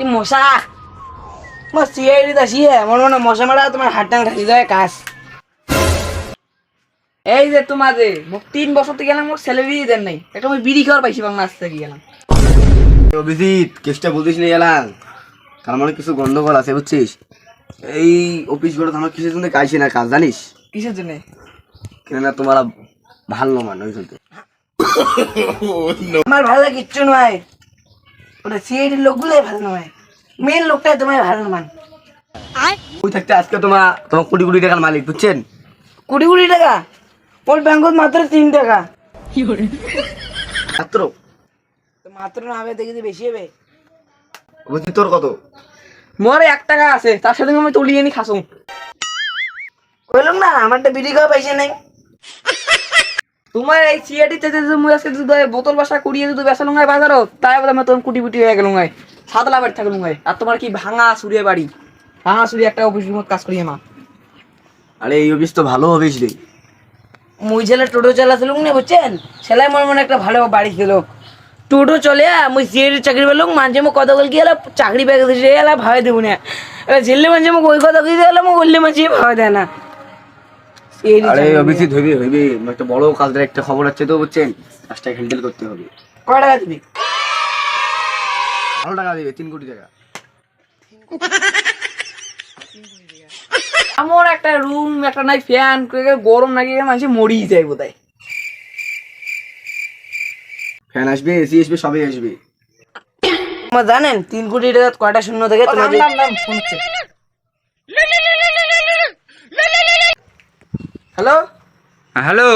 এই মশা। মোৰ মানে মশা হাত টাং ঢাকি যায় কাজ এই যে তোমার মোক তিন বছর থেকে গেলাম মোক স্যালারি দেন নাই। একটা মই বিড়ি খাওয়ার পাইছি বাংলা আসতে গেলাম অভিজিৎ কেসটা গেলাম তার মানে কিছু গন্ডগোল আছে বুঝছিস এই অফিস ঘরে আমার কিসের জন্য কাইছে না কাজ জানিস কিসের জন্য কেননা তোমার ভালো মান ওই চলতে আমার ভালো কিচ্ছু নয় ওটা সিআইডির লোকগুলোই ভালো নয়। মেন লোকটাই তোমায় ভালো মান। ওই থাকতে আজকে তোমার তোমার কোটি কোটি টাকার মালিক বুঝছেন? কোটি কোটি টাকা? ওর ব্যাংকত মাত্র তিন টাকা। মাত্র? মাত্র না হবে দেখি বেশি হবে। অভিজিৎ তোর কত? মোর এক টাকা আছে তার সাথে আমি তুলিয়ে নি খাসুম। কইলাম না আমারটা বিড়ি খাওয়া পয়সা নাই। তোমার এই সিআইডি তে যে মুই আজকে দুধ বোতল বাসা কুড়িয়ে দুধ বেসা লুঙ্গাই বাজারত তাই বলে আমি তখন কুটি কুটি হয়ে গেল লুঙ্গাই সাতলা বাড়ি থাকলুম গাই আর তোমার কি ভাঙা সুরিয়ে বাড়ি? ভাঙা সুরি একটা অফিস মত কাজ করি মা আরে এই অফিস তো ভালো অফিস রে। মুই ছেলে টোটো চালা চালাছিলুম না বুঝছেন? সেলাই মনে মনে একটা ভালো বাড়ি ছিল। টোটো চলে মুই সিআইডি চাকরি পেলাম মাঝে মুখ কথা বল কি এলা চাকরি পেয়ে গেছে এলা ভাবে দেবো না। এলা ঝেললে মাঝে মুখ ওই কথা কইতে এলাম বললে মাঝে ভাবে দেয় না। আরে অভিজিৎ হইবে হইবে একটা বড় কাজের একটা খবর আছে তো বুঝছেন? কাজটা হ্যান্ডেল করতে হবে। কয় টাকা দিবি? ভালো টাকা দিবে তিন কোটি টাকা। আমার একটা রুম একটা নাই ফ্যান গরম নাকি মানুষ মরিই যায় বোধহয়। ফ্যান আসবে এসি আসবে সবই আসবে। জানেন তিন কোটি টাকা কয়টা শূন্য থেকে তোমার হ্যালো হ্যালো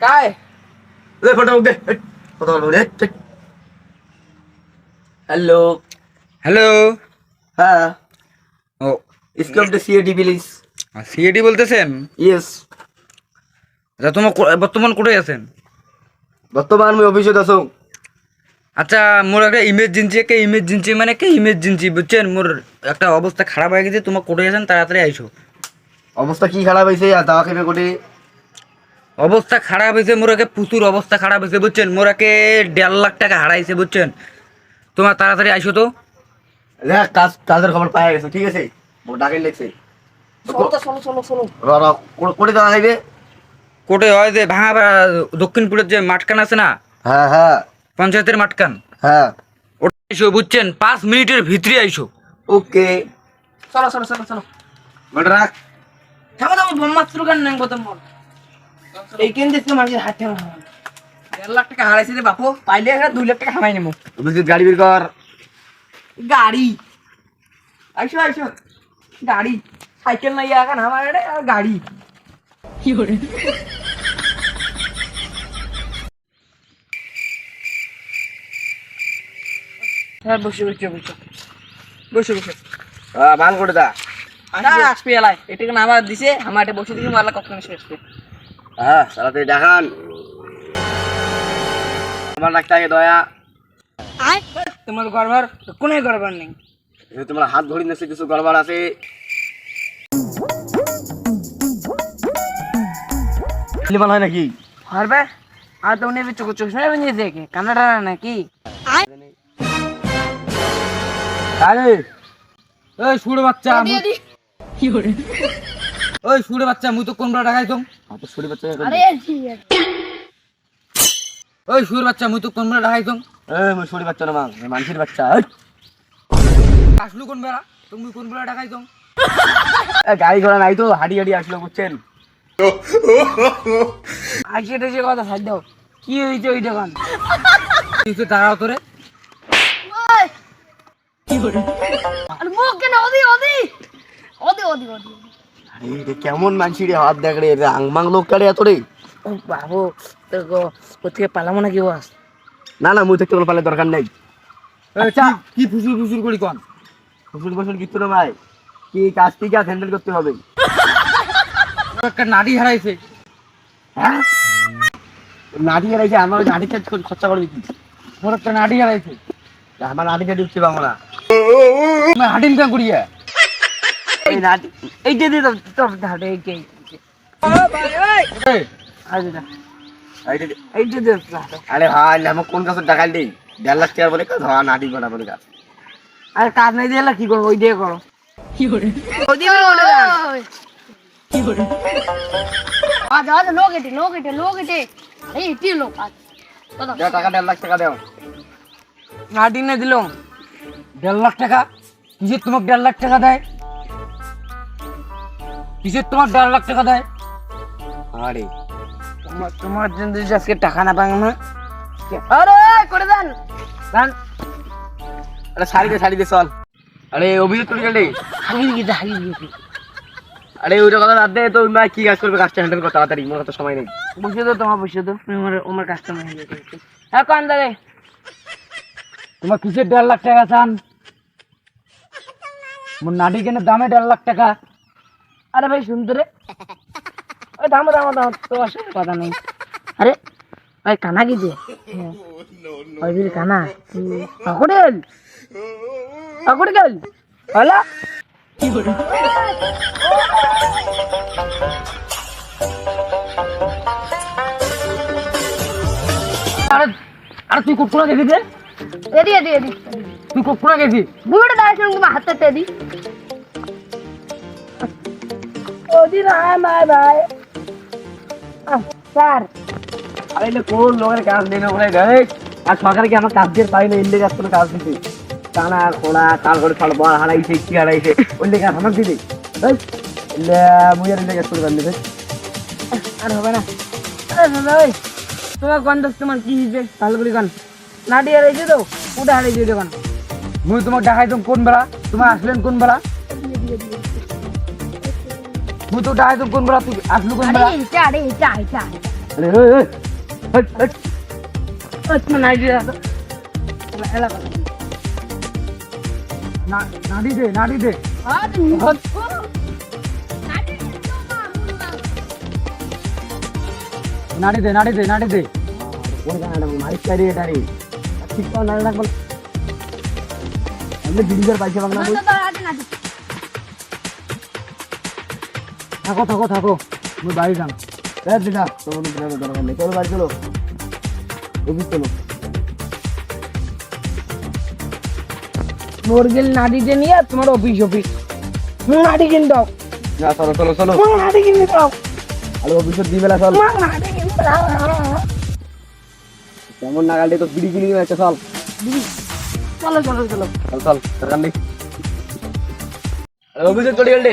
কায় দে ফটো দে এই, কথা বলব রে হ্যালো হ্যালো হ্যাঁ। ও স্কপ দ্য সিএডি প্লিজ সিএডি বলতেছেন? ইয়েস আচ্ছা তোমার কো- বর্তমান কোথায় আছেন? বর্তমান আমি অফিসে আছো। আচ্ছা মোর একটা ইমার্জেন্সি একটা ইমার্জেন্সি মানে কে ইমার্জেন্সি বুঝছেন? মোর একটা অবস্থা খারাপ হয়ে গেছে তোমার কোথায় আছেন? তাড়াতাড়ি আইসো। অবস্থা কি খারাপ হয়েছে? আর দাওয়া খেবে কোটে? অবস্থা খারাপ হয়েছে মোরাকে প্রচুর অবস্থা খারাপ হয়েছে বুঝছেন? মোরাকে দেড় লাখ টাকা হারাইছে বুঝছেন? তোমার তাড়াতাড়ি আইসো তো। দেখ কাজ কাজের খবর পাওয়া গেছে ঠিক আছে? ও ডাকে লেগছে কোটে হয় যে ভাঙা দক্ষিণপুরের যে মাঠকান আছে না? হ্যাঁ হ্যাঁ। পঞ্চায়েতের মাঠকান হ্যাঁ। ওটা আইসো বুঝছেন? পাঁচ মিনিটের ভিতরে আইসো। ওকে। চলো চলো চলো চলো। রাখ। থাকো ব্রহ্মাস্ত্র গান নাই প্রথম বল এই কেন দেখতে মানুষের হাতে দেড় লাখ টাকা হারাইছে রে বাপু পাইলে একটা দুই লাখ টাকা হামাই নেব অভিজিৎ গাড়ি বের কর। গাড়ি। আইসো আইসো। গাড়ি। সাইকেল নাই এখন আমার এটা গাড়ি। হ্যাঁ বসে বসে বসে। বসে বসে। মান করে দা। না আসবে এলাই। এটাকে নামার দিছে আমার এটা বসে দিছে মারলা কখন এসে আসবে। হ্যাঁ তাড়াতাড়ি দেখান। আমার রাখতে আগে দয়া। তোমার গড়বার কোনো গড়বার নেই। এই তোমার হাত ধরি নেছে কিছু গড়বড় আছে? হয় নাকি? হারবে আর তো উনি চোখ চোখ শুনে দেখে কানাডা নাকি? আরে। ওই সুরে বাচ্চা ওই সুরে বাচ্চা মুই তো কোন বেলা ঢাকাইতাম তো ছুরি বাচ্চা ওই সুর বাচ্চা মুই তো কোন বেলা ঢাকাইতাম এই মই ছুরি বাচ্চা না মা মানুষের বাচ্চা আসলু কোন বেলা? তুমি কোন বেলা ঢাকাইতাম এ, গাড়ি ঘোড়া নাই তো হাঁটি হাঁটি আসলো বুঝছেন? আসে টেসে কথা সাজ দাও। কি হয়েছে ওই দোকান? কিছু দাঁড়াও তোরে। আরে রে, কেমন মানসি রে হাত দেখ রে রে আংমাং লোক কারে এত রে? ও বাবু তো গো কোথেকে পালামো নাকি বাস না না মুই থাকতে কোনো পালে দরকার নেই। আচ্ছা। কি ফুসুর ফুসুর করি কন? ফসল ফসল কিচ্ছু না ভাই। কি কাজ কি কাজ হ্যান্ডেল করতে হবে? একটা নাড়ি হারাইছে। হ্যাঁ? নাটি হারাইছে আমার নাটি কাজ খরচা করবি কি? ওর একটা নাড়ি হারাইছে। আমার কাটি উঠছে বাংলা। না কেন করিয়া? এই তোর ধারে আরে ভাই আমার কোন টাকা নেই? দেড় লাখ টাকা বলে কাজ হয় নাটি বানা বলে কাজ। আর কাজ নাই দিয়ে কি করব? ওই দিয়ে করো। ওদিকে উঠে যান। আজ আজ লোক এটে লোক এটে লোক এটে এই এটি লোক আজ টাকা দেড় লাখ টাকা দাও। না দিল দেড় লাখ টাকা? তোমাকে দেড় লাখ টাকা দেয়? কিসের তোমার দেড় লাখ টাকা দেয় আরে তোমার তোমার জন্য যদি আজকে টাকা না পাং না। আরে করে দেন। দেন। আরে শাড়ি দে শাড়ি দে চল। আরে অভিজিৎ কোটি গেলে হারিয়ে গেছে হারিয়ে গেছে আরে ওইটা কথা বাদ দে তো ভাই কি কাজ করবে কাজটা হ্যান্ডেল কর তাড়াতাড়ি মোর তো সময় নেই। বসে তো তোমার বসে তো আমার আমার কাস্টমার হয়ে গেছে হ্যাঁ কান দাদা তোমার কিসের দেড় লাখ টাকা চান? মোর নাটি কেনের দামে দেড় লাখ টাকা। আরে ভাই শুনতে রে। ওই দামো দামো দামো তো আসলে কথা নেই। আরে ভাই কানা কি যে? ওই দিল কানা। আকড়ে গেল আকড়ে গেল হলা। আরে আরে তুই কোথাও গেছিস? রে এদি এদি এদি। তুই কোথাও গেছিস? বুড়ো দাঁড়িয়ে তোমার হাতে তেদি ওদি না ভাই। স্যার। আরে এলে কোন লোকের কাজ নেই না আর সরকার কি আমার কাজ দিয়ে পাই না ইন্ডিয়া কাজ করে কাজ দিতে? টানা খোলা তারপরে ফল বল হারাইছে কি হারাইছে? ওই লেগে আমার দিদি মুই আর হবে না। তোমার গন্ধ তোমার কি হয়েছে ভালো করে গান নাটি হারাইছে তো ওটা হারাইছে ওটা গান মুই তোমাকে দেখাইতাম কোন বেলা? তোমার আসলেন কোন বেলা? মুই তো দেখাইতাম কোন বেলা তুই আসলু কোন আরে বেলা এটা আরে এটা এটা আরে ওই ওই হট হট ওই তোমার নাটি হারাইছে এলা কথা না নাড়ি দে নাড়ি দে আরে নাড়ি দে নাড়ি দে নাড়ি দে কোন গানা মারিস কারি এটা রে ঠিক তো না রাখব আমি দিদিদের পাইছে বাংলা বই থাকো থাকো থাকো। মুই বাড়ি যাম। এই দিদা তোমার দিদা দরকার নেই চলো বাড়ি চলো অফিস চলো মোর গেল নাটিতে নিয়ে তোমার অফিস অফিস নাটি কিন দাও। না চলো চলো চলো। তোমার নাটি দাও। আরে অফিসের দি বেলা চল। তোমার নাটি কিনে কেমন তো বিড়ি কিনি একটা চল। চলো চলো চলো। চল চল নেই আরে চলে গেলে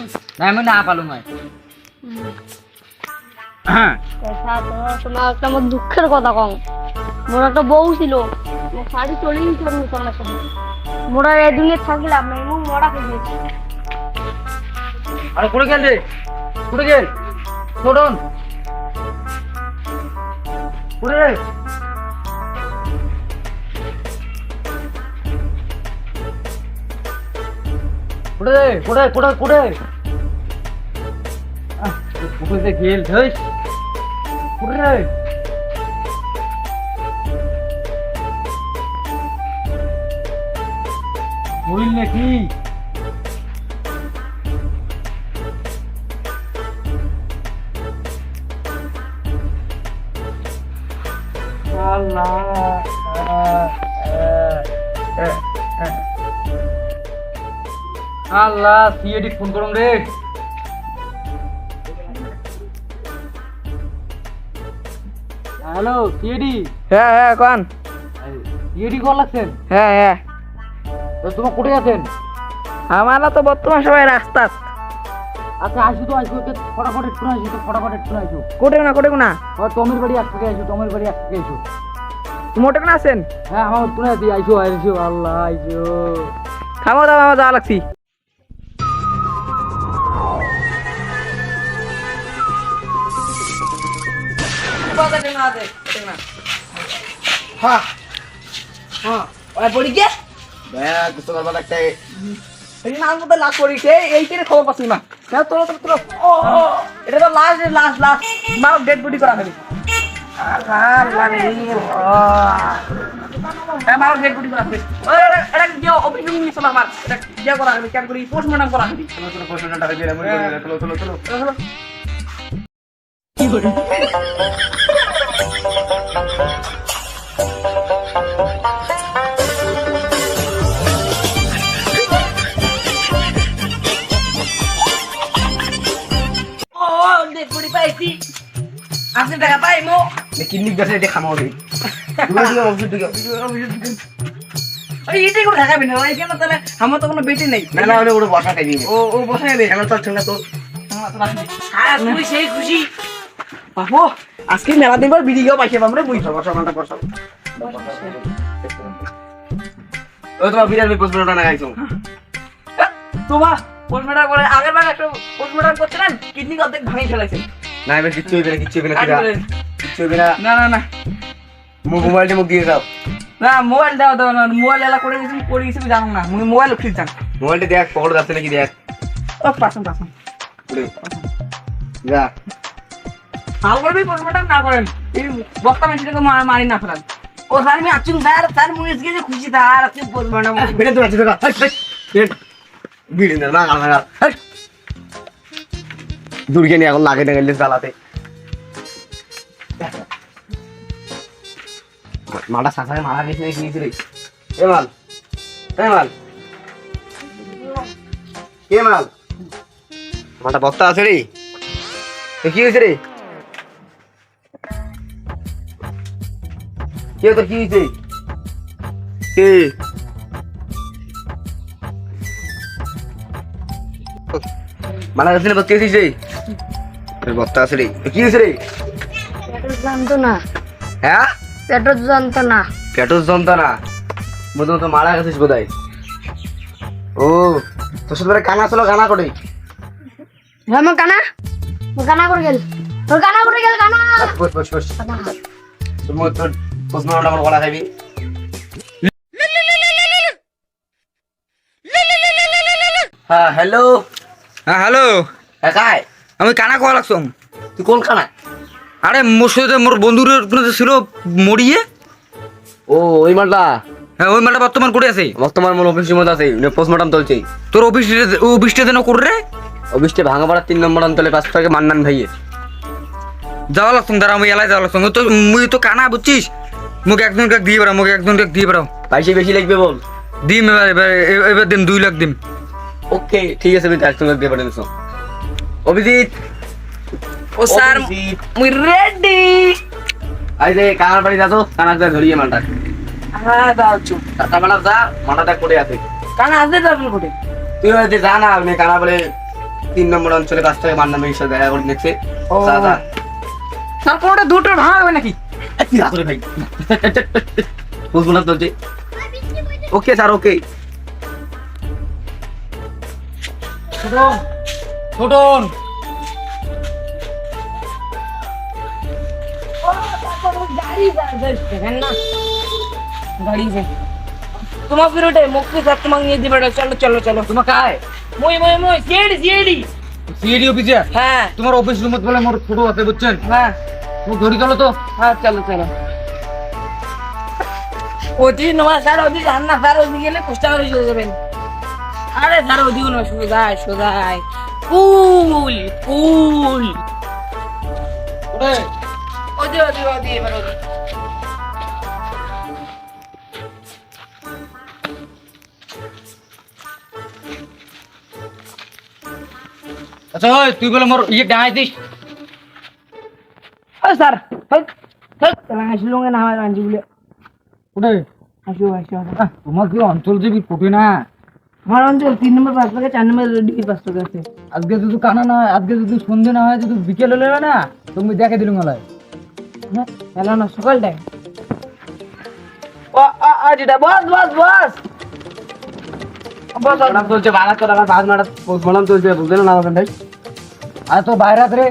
না আমি না পারলুম হয় হ্যাঁ। কথা তোমার একটা আমার দুঃখের কথা কম। মোর একটা বউ ছিল মোর শাড়ি চলেই ছিল তোমার সাথে মোরা এই দুনিয়া থাকলাম এবং মরা হয়ে গেছে আরে কোথায় গেল রে কোথায় গেল। ছোটন কোথায় রে? কোথায় কোথায় যে গেল ধৈস কোথায় রে? মরিল নাকি আল্লাহ সিএডি ফোন করুন রে। Hello CAD? হ্যাঁ হ্যাঁ কন? সিএডি কল লাগছেন? হ্যাঁ হ্যাঁ। তো তোমার কোথায় আছেন? আমারা তো বর্তমান সবাই রাস্তা। আচ্ছা আসো তো আসো ওকে ফটাফট একটু আসো তো ফটাফট একটু আসো। কোটে না কোটে না। আর টমের বাড়ি এক থেকে আসো টমের বাড়ি এক থেকে আসো। মোটে না আছেন হ্যাঁ আমার তুলে দিয়ে আইসো আইসো আল্লাহ আইসো থামো আমার যাওয়া লাগছি। হ্যাঁ। হ্যাঁ। ওই পড়ি গে হ্যাঁ দুশো করবার একটা এই নাম লাস্ট করিস এই এইটারে খবর পাচ্ছি মা। না তোর তোর তোর ও এটা তো লাস্ট লাস্ট লাস্ট মা ডেড বডি করা হবে হ্যাঁ মা ডেড বডি করা হবে এটা দিও? অফিস নিয়ে চলো আমার। এটা করা হবে কেন করি? পোস্টমর্টম করা হবে চলো চলো দিয়ে চলো চলো পাইছি। টাকা কিডনি গাছে এটা খামাও করে ঢাকাবি না। ওই কেন তাহলে আমার তো কোনো বেটি নেই। না না ওটা ওটা বসা খাই দিবে। ও ও বসাবে কেন তোর ঠেঙ্গা তোর হ্যাঁ তুই সেই খুশি বাবু আজকে মেলা দিন পর ভিডিও পাইছে আমরা বুঝছ বসা মানটা বসা ও তোমার না খাইছো তোমার পোস্টমর্টম করে আগের বার একটা পোস্টমর্টম করছে না কিডনি অর্ধেক ভাঙি ফেলাইছে না এবার কিচ্ছু হইবে না কিচ্ছু হইবে না। কিচ্ছু হইবে না। না না না। মোবাইলটা মুখ দিয়ে দাও। না মোবাইল দাও দাও না মোবাইল এলা করে গেছি করে গেছি জানো না। মুই মোবাইল উঠিয়ে যান মোবাইলটা দেখ পকেট আছে নাকি দেখ। ও পাসন পাসন যা। হাল করবি পোস্টমর্টম না করেন। এই বক্তা মেশিনকে মারি না ফেলান। ও স্যার আমি আচুন স্যার স্যার মুই গেছে খুশি স্যার আজকে পোস্টমর্টম বেড়ে তো আছে বিড়ি না না না দুর্গে নিয়ে এখন লাগে না জ্বালাতে। মাটা সাঁসারে মারা গেছে নাকি নিয়েছে এ মাল এ মাল। কে মাল? মাটা বস্তা আছে রে। কি হয়েছে রে? কে তোর কি হয়েছে? কে? মারা গেছে না বস্তা হয়েছে বস্তা আছে রে। তো কি হয়েছে রে? পেট্রোল জানতো না হ্যাঁ? পেট্রোল জানতো না পেট্রোল যন্ত্রণা? মধ্যে মতো মারা গেছিস বোধহয়। ও তোর সাথে কানা ছিল কানা করে। হ্যাঁ মো কানা। মো কানা করে গেল। তোর কানা করে গেল কানা। বস বস বস। তোর প্রশ্নটা আমার বলা হ্যাঁ হ্যালো। হ্যাঁ হ্যালো। হ্যাঁ কাই? আমি কানা কোয়া লাগছম তুই কোন খানা আরে মোর সাথে মোর বন্ধুর কোনো ছিল মরিয়ে? ও ওই মালটা? হ্যাঁ ওই মালটা বর্তমান করে আছে। বর্তমান মনে অফিসের মধ্যে আছে পোস্টমর্টম চলছে। তোর অফিস অফিসটা যেন করে রে? অফিসটা ভাঙা পড়ার তিন নম্বর অঞ্চলে পাঁচ থেকে মান্নান ভাইয়ে। যাওয়া লাগছম দাঁড়া আমি এলাই যাওয়া লাগছম তো মুই তো কানা বুঝছিস? মুখে একজনকে দিয়ে বেড়াও মুখে একজনকে দিয়ে বেড়াও। পয়সা বেশি লাগবে বল। দিম এবার এবার এবার দিম দুই লাখ দিম। ওকে ঠিক আছে আমি একসঙ্গে দিয়ে দিচ্ছ। অভিজিৎ। ও স্যার মুই রেডি আই যে কানার বাড়ি যা তো কানার যা ধরিয়ে মালটা। হ্যাঁ দাও চুপ। টাটা বেলা যা মাথাটা করে আছে। কানা আসবে তারপর কোটে তুই হয়তো যা না আমি কানা বলে তিন নম্বর অঞ্চলে কাছ থেকে মান্না মেয়ের সাথে দেখা করে দেখছে। যা যা। স্যার কোনটা দুটো ভাঙা হবে নাকি? এ, তুই হাতুড়ে ভাই। বুঝব না চলছে ওকে স্যার ওকে। ছোটন তোমার অফিস রুম বলে মোর ছোট হ্যাঁ। ধরি চলো তো। হ্যাঁ চলো চলো। স্যার না স্যার গেলে যাবেন। আরে স্যার ওটিও না সোজা সোজায় সোজায় কুল কুল ওদি ওদি ওদি এবার ওদি আচ্ছা ওই তুই বলে মোর ইয়ে ডাঙাই দিস ও স্যার হেই হেই তাহলে হাসিলো না আমার রাঞ্জি বলে ওটাই হাসিও হাসিও তোমার কি অঞ্চল যাবি কোটে না আমার অঞ্চল তিন নম্বর পাঁচ টাকা চার নম্বর ডিগ্রি পাঁচ টাকা আছে। আজকে যদি কানা না হয় আজকে যদি সন্ধে না হয় যদি বিকেল হলে না তুমি দেখে দিলুম গলায়। হ্যাঁ না সকাল টাইম ও আ আ যেটা বস বস বস। বস চলছে বারাত্তর টাকা পাঁচ ম্যাডাম পোস্টমর্টম চলছে বুঝলে না আর তো বাইরে রে।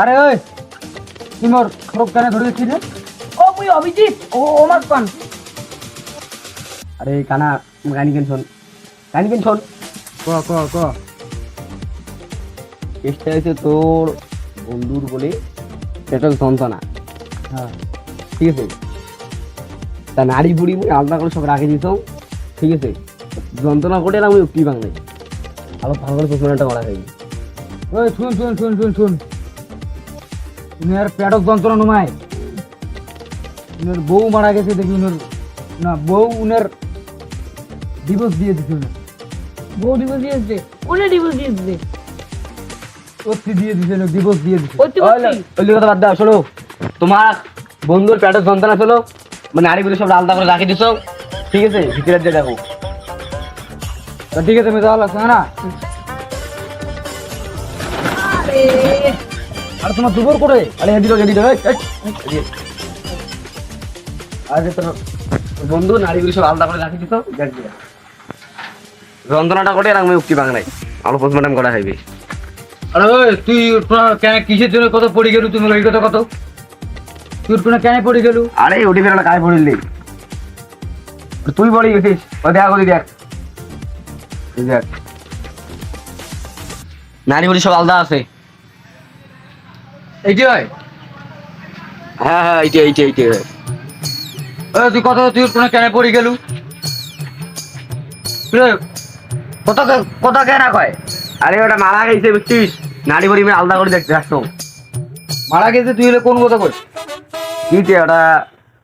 আরে ওই কি মোর খরব কানে ধরে দিচ্ছি রে? ও মুই অভিজিৎ ও ওমার পান। আরে কানা গানি কেন শোন? শোন। ক ক ক। হয়েছে তোর বন্ধুর বলে পেট্রোল যন্ত্রণা হ্যাঁ। ঠিক আছে? তা নাড়ি বুড়ি মুই আলাদা করে সব রাখে দিত ঠিক আছে? যন্ত্রণা করে আমি উঠি বাংলায়। আরও ভালো করে পোস্টমর্টমটা করা হয়নি। ওই শুন শুন শুন শুন শুন। উনার পেটক যন্ত্রণা নুমায়। উনার বউ মারা গেছে দেখি উনার না বউ উনার ডিভোর্স দিয়ে দিছে উনার। বউ ডিভোর্স দিয়েছে কোনে ডিভোর্স দিয়েছে অতি দিয়ে দিছে ডিভোর্স দিয়ে দিছে। অতি ওই কথা বাদ দাও শোনো। তোমার বন্ধুর পেটের যন্ত্রণা ছিল মানে নাড়িগুলো সব আলাদা করে রাখি দিছো। ঠিক আছে? ভিতরে দিয়ে দেখো। ঠিক আছে আমি তাহলে আসছি না? আর। তোমার দুপুর করে আরে হেদি হেদি আরে তোর বন্ধু নাড়িগুলো সব আলাদা করে রাখি দিছো। দেখ। যন্ত্রণাটা করে আমি উক্তি বাংলায় আলো পোস্টমর্টম করা হইবে আরে ওই তুই কেন কিসের জন্য কত পড়ে গেলু তুমি ওই কথা কত তুই কোনো কেন পড়ে গেলু? আরে ওটি ফেরালে কাজ পড়িলি তুই বলি গেছিস। ও দেখা করি দেখ দেখ নারী বলি সব আলাদা আছে। এইটি হয়? হ্যাঁ হ্যাঁ এইটা এইটা এইটা ওই তুই কত তুই কোনো কেন পড়ে গেলু? কত কত কেন কয়? আরে ওটা মারা গেছে বুঝছিস? নারী বলি আলাদা করে দেখতে রাখতো মারা গেছে তুই হলে কোন কথা কই কি তে ওটা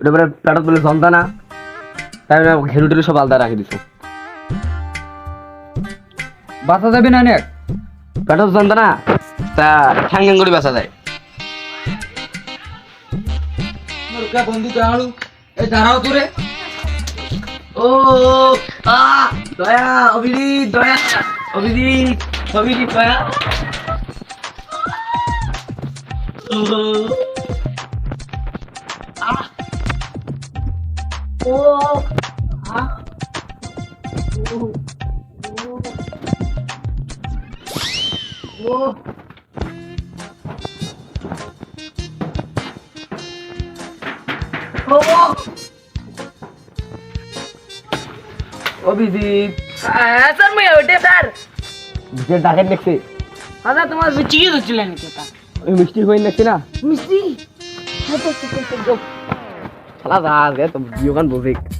ওটা বলে পেটত বলে সন্তানা। তাই ঘেরু টেরু সব আলাদা রাখি দিছো। বাঁচা যাবে না নেক? পেটত সন্তানা? তা ঠ্যাং ঠ্যাং করে বেসা যায়। বন্ধু দাঁড়ালু এই দাঁড়াও তোরে। ও আ দয়া অভিজিৎ দয়া অভিজিৎ অভিজিৎ দয়া ও আ ও আ অভিজিৎ। হ্যাঁ স্যার মুই ওটে স্যার। যে ডাকেন দেখছে। দাদা তোমার চিকি ধরছিলেন নাকি ওটা? ওই মিষ্টি হয়ে দেখছি না। মিষ্টি? শালা রাজ গে তো বিয়োগান বসে দয়া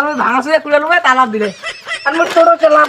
আমি ভাঙা সুয়ে তুলে নেবে তালাব দিলে। আর মোর ছোট চলাম।